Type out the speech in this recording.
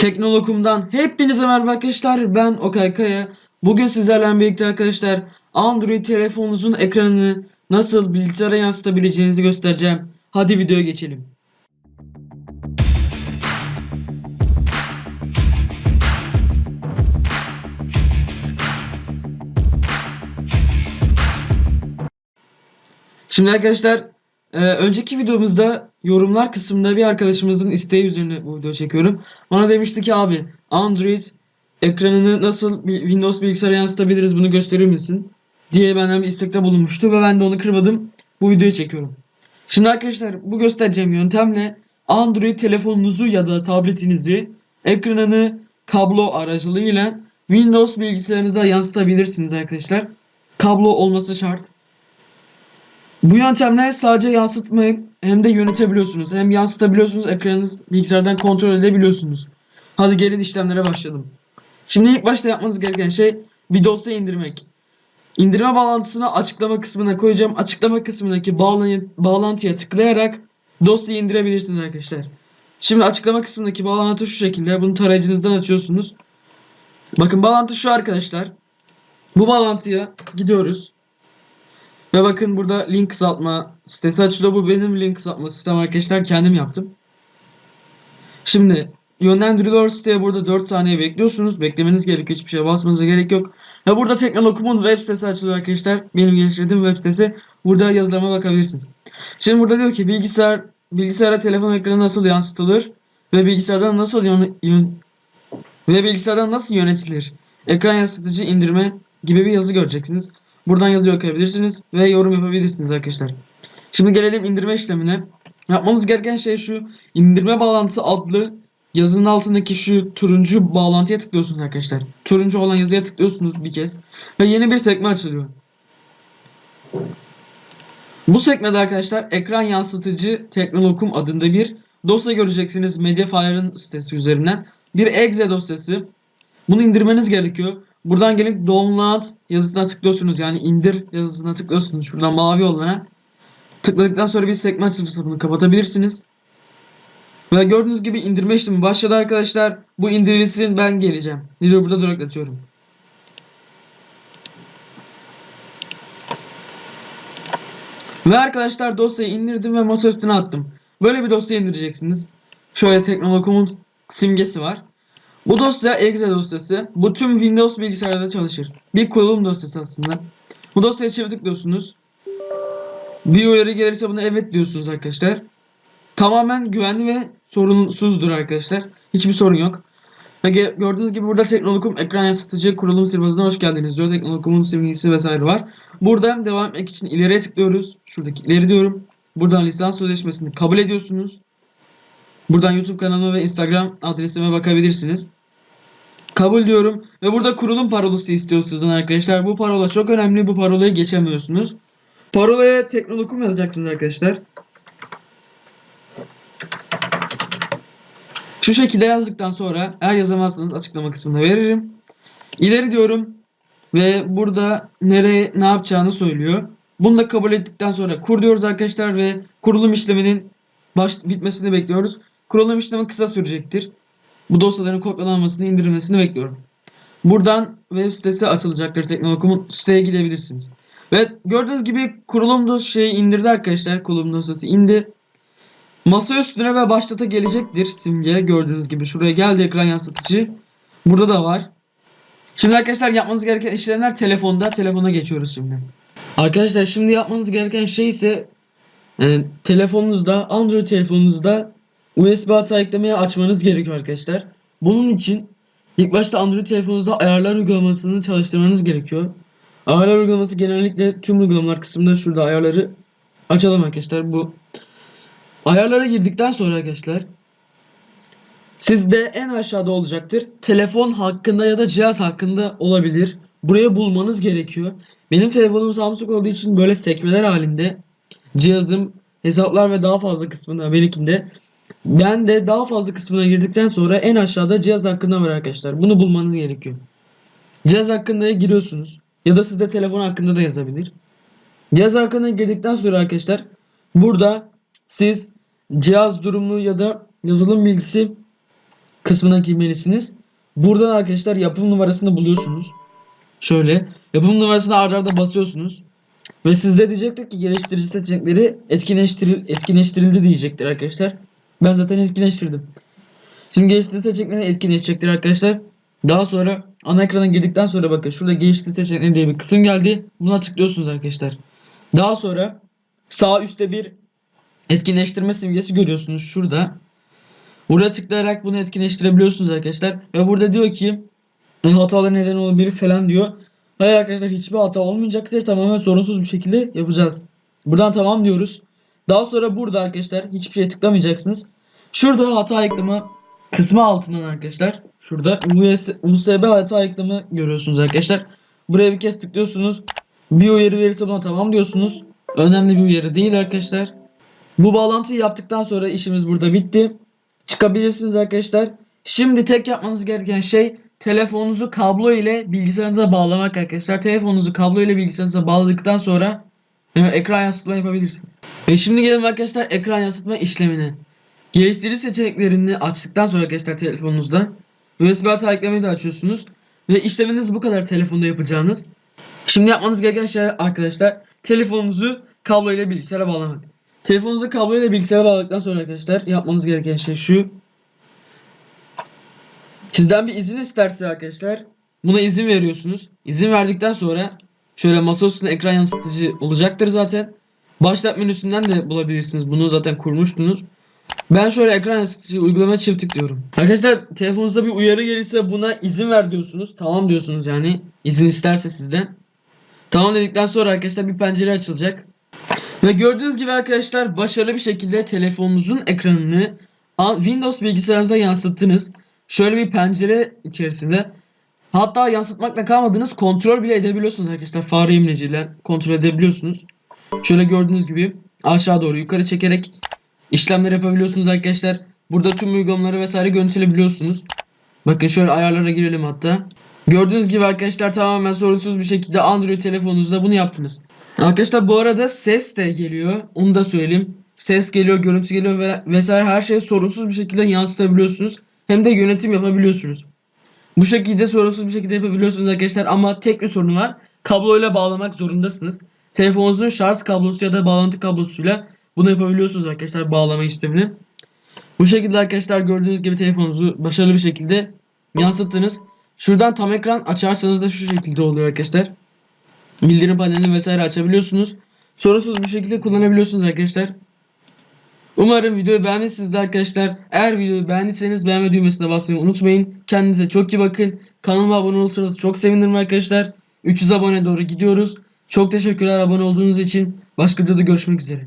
Teknolokum'dan hepinize merhaba arkadaşlar. Ben Okay Kaya. Bugün sizlerle birlikte arkadaşlar Android telefonunuzun ekranını nasıl bilgisayara yansıtabileceğinizi göstereceğim. Hadi videoya geçelim. Şimdi arkadaşlar e, önceki videomuzda yorumlar kısmında bir arkadaşımızın isteği üzerine bu videoyu çekiyorum. Bana demişti ki abi Android ekranını nasıl Windows bilgisayara yansıtabiliriz bunu gösterir misin? diye benden bir istekte bulunmuştu ve ben de onu kırmadım. Bu videoyu çekiyorum. Şimdi arkadaşlar bu göstereceğim yöntemle Android telefonunuzu ya da tabletinizi ekranını kablo aracılığıyla Windows bilgisayarınıza yansıtabilirsiniz arkadaşlar. Kablo olması şart. Bu yöntemle sadece yansıtmayı hem de yönetebiliyorsunuz. Hem yansıtabiliyorsunuz ekranınız bilgisayardan kontrol edebiliyorsunuz. Hadi gelin işlemlere başlayalım. Şimdi ilk başta yapmanız gereken şey bir dosya indirmek. İndirme bağlantısını açıklama kısmına koyacağım. Açıklama kısmındaki bağlantı, bağlantıya tıklayarak dosyayı indirebilirsiniz arkadaşlar. Şimdi açıklama kısmındaki bağlantı şu şekilde. Bunu tarayıcınızdan açıyorsunuz. Bakın bağlantı şu arkadaşlar. Bu bağlantıya gidiyoruz. Ve bakın burada link kısaltma sitesi açılıyor. Bu benim link kısaltma sistem arkadaşlar. Kendim yaptım. Şimdi yönlendiriliyor siteye burada 4 saniye bekliyorsunuz. Beklemeniz gerekiyor. Hiçbir şeye basmanıza gerek yok. Ve burada Teknolokum'un web sitesi açılıyor arkadaşlar. Benim geliştirdiğim web sitesi. Burada yazılarıma bakabilirsiniz. Şimdi burada diyor ki bilgisayar bilgisayara telefon ekranı nasıl yansıtılır ve bilgisayardan nasıl yön, yön- ve bilgisayardan nasıl yönetilir? Ekran yansıtıcı indirme gibi bir yazı göreceksiniz. Buradan yazı okuyabilirsiniz ve yorum yapabilirsiniz arkadaşlar. Şimdi gelelim indirme işlemine. Yapmanız gereken şey şu. İndirme bağlantısı adlı yazının altındaki şu turuncu bağlantıya tıklıyorsunuz arkadaşlar. Turuncu olan yazıya tıklıyorsunuz bir kez. Ve yeni bir sekme açılıyor. Bu sekmede arkadaşlar ekran yansıtıcı Teknolokum adında bir dosya göreceksiniz Mediafire'ın sitesi üzerinden. Bir exe dosyası. Bunu indirmeniz gerekiyor. Buradan gelip download yazısına tıklıyorsunuz. Yani indir yazısına tıklıyorsunuz. Şuradan mavi olana. Tıkladıktan sonra bir sekme açılırsa bunu kapatabilirsiniz. Ve gördüğünüz gibi indirme işlemi başladı arkadaşlar. Bu indirilsin ben geleceğim. Videoyu burada duraklatıyorum. Ve arkadaşlar dosyayı indirdim ve masa üstüne attım. Böyle bir dosya indireceksiniz. Şöyle Teknolokum'un simgesi var. Bu dosya exe dosyası. Bu tüm Windows bilgisayarlarda çalışır. Bir kurulum dosyası aslında. Bu dosyaya çift tıklıyorsunuz. Bir uyarı gelirse buna evet diyorsunuz arkadaşlar. Tamamen güvenli ve sorunsuzdur arkadaşlar. Hiçbir sorun yok. Ve gördüğünüz gibi burada Teknolokum ekran yansıtıcı kurulum sirbazına hoş geldiniz diyor. Teknolokum'un simgesi vesaire var. Buradan devam etmek için ileriye tıklıyoruz. Şuradaki ileri diyorum. Buradan lisans sözleşmesini kabul ediyorsunuz. Buradan YouTube kanalıma ve Instagram adresime bakabilirsiniz. Kabul diyorum. Ve burada kurulum parolası istiyor sizden arkadaşlar. Bu parola çok önemli. Bu parolayı geçemiyorsunuz. Parolaya Teknolokum yazacaksınız arkadaşlar. Şu şekilde yazdıktan sonra eğer yazamazsanız açıklama kısmında veririm. İleri diyorum. Ve burada nereye ne yapacağını söylüyor. Bunu da kabul ettikten sonra kur diyoruz arkadaşlar ve kurulum işleminin baş, bitmesini bekliyoruz. Kurulum işlemi kısa sürecektir. Bu dosyaların kopyalanmasını, indirilmesini bekliyorum. Buradan web sitesi açılacaktır. Teknolokum'un siteye gidebilirsiniz. Ve gördüğünüz gibi kurulum dosyayı indirdi arkadaşlar. Kurulum dosyası indi. Masa üstüne ve başlata gelecektir simge. Gördüğünüz gibi şuraya geldi ekran yansıtıcı. Burada da var. Şimdi arkadaşlar yapmanız gereken işlemler telefonda. Telefona geçiyoruz şimdi. Arkadaşlar şimdi yapmanız gereken şey ise e, telefonunuzda, Android telefonunuzda USB hata eklemeyi açmanız gerekiyor arkadaşlar. Bunun için ilk başta Android telefonunuzda ayarlar uygulamasını çalıştırmanız gerekiyor. Ayarlar uygulaması genellikle tüm uygulamalar kısmında şurada ayarları açalım arkadaşlar. Bu ayarlara girdikten sonra arkadaşlar sizde en aşağıda olacaktır. Telefon hakkında ya da cihaz hakkında olabilir. Buraya bulmanız gerekiyor. Benim telefonum Samsung olduğu için böyle sekmeler halinde cihazım, hesaplar ve daha fazla kısmında benimkinde. Ben de daha fazla kısmına girdikten sonra en aşağıda cihaz hakkında var arkadaşlar. Bunu bulmanız gerekiyor. Cihaz hakkında giriyorsunuz. Ya da sizde telefon hakkında da yazabilir. Cihaz hakkında girdikten sonra arkadaşlar burada siz cihaz durumu ya da yazılım bilgisi kısmına girmelisiniz. Buradan arkadaşlar yapım numarasını buluyorsunuz. Şöyle yapım numarasını arda arda basıyorsunuz. Ve sizde diyecektir ki geliştirici seçenekleri etkinleştiril etkinleştirildi diyecektir arkadaşlar. Ben zaten etkinleştirdim. Şimdi geliştirici seçenekleri etkinleşecektir arkadaşlar. Daha sonra ana ekrana girdikten sonra bakın şurada geliştirici seçenekleri diye bir kısım geldi. Buna tıklıyorsunuz arkadaşlar. Daha sonra sağ üstte bir etkinleştirme simgesi görüyorsunuz şurada. Buraya tıklayarak bunu etkinleştirebiliyorsunuz arkadaşlar. Ve burada diyor ki "E, hatalar neden olabilir falan diyor. Hayır arkadaşlar hiçbir hata olmayacaktır. Tamamen sorunsuz bir şekilde yapacağız. Buradan tamam diyoruz. Daha sonra burada arkadaşlar hiçbir şey tıklamayacaksınız. Şurada hata ekleme kısmı altından arkadaşlar. Şurada US, USB hata ekleme görüyorsunuz arkadaşlar. Buraya bir kez tıklıyorsunuz. Bir uyarı verirse buna tamam diyorsunuz. Önemli bir uyarı değil arkadaşlar. Bu bağlantıyı yaptıktan sonra işimiz burada bitti. Çıkabilirsiniz arkadaşlar. Şimdi tek yapmanız gereken şey telefonunuzu kablo ile bilgisayarınıza bağlamak arkadaşlar. Telefonunuzu kablo ile bilgisayarınıza bağladıktan sonra ekran yansıtma yapabilirsiniz. Ve şimdi gelelim arkadaşlar ekran yansıtma işlemine. Geliştirici seçeneklerini açtıktan sonra arkadaşlar telefonunuzda USB hata eklemeyi de açıyorsunuz. Ve işleminiz bu kadar telefonda yapacağınız. Şimdi yapmanız gereken şey arkadaşlar telefonunuzu kablo ile bilgisayara bağlamak. Telefonunuzu kablo ile bilgisayara bağladıktan sonra arkadaşlar yapmanız gereken şey şu. Sizden bir izin isterse arkadaşlar buna izin veriyorsunuz. İzin verdikten sonra şöyle masa üstünde ekran yansıtıcı olacaktır zaten. Başlat menüsünden de bulabilirsiniz. Bunu zaten kurmuştunuz. Ben şöyle ekran yansıtıcı uygulama çift tıklıyorum. Arkadaşlar telefonunuzda bir uyarı gelirse buna izin ver diyorsunuz. Tamam diyorsunuz yani. izin isterse sizden. Tamam dedikten sonra arkadaşlar bir pencere açılacak. Ve gördüğünüz gibi arkadaşlar başarılı bir şekilde telefonunuzun ekranını Windows bilgisayarınıza yansıttınız. Şöyle bir pencere içerisinde hatta yansıtmakla kalmadınız kontrol bile edebiliyorsunuz arkadaşlar. Fare imleciyle kontrol edebiliyorsunuz. Şöyle gördüğünüz gibi aşağı doğru yukarı çekerek işlemler yapabiliyorsunuz arkadaşlar. Burada tüm uygulamaları vesaire görüntüleyebiliyorsunuz. Bakın şöyle ayarlara girelim hatta. Gördüğünüz gibi arkadaşlar tamamen sorunsuz bir şekilde Android telefonunuzda bunu yaptınız. Arkadaşlar bu arada ses de geliyor. Onu da söyleyeyim. Ses geliyor, görüntü geliyor ve vesaire her şeyi sorunsuz bir şekilde yansıtabiliyorsunuz. Hem de yönetim yapabiliyorsunuz. Bu şekilde sorunsuz bir şekilde yapabiliyorsunuz arkadaşlar ama tek bir sorun var. Kabloyla bağlamak zorundasınız. Telefonunuzun şarj kablosu ya da bağlantı kablosuyla bunu yapabiliyorsunuz arkadaşlar bağlama işlemini. Bu şekilde arkadaşlar gördüğünüz gibi telefonunuzu başarılı bir şekilde yansıttınız. Şuradan tam ekran açarsanız da şu şekilde oluyor arkadaşlar. Bildirim panelini vesaire açabiliyorsunuz. Sorunsuz bir şekilde kullanabiliyorsunuz arkadaşlar. Umarım videoyu beğenmişsinizdir arkadaşlar. Eğer videoyu beğendiyseniz beğenme düğmesine basmayı unutmayın. Kendinize çok iyi bakın. Kanalıma abone olursanız çok sevinirim arkadaşlar. 300 abone doğru gidiyoruz. Çok teşekkürler abone olduğunuz için. Başka videoda görüşmek üzere.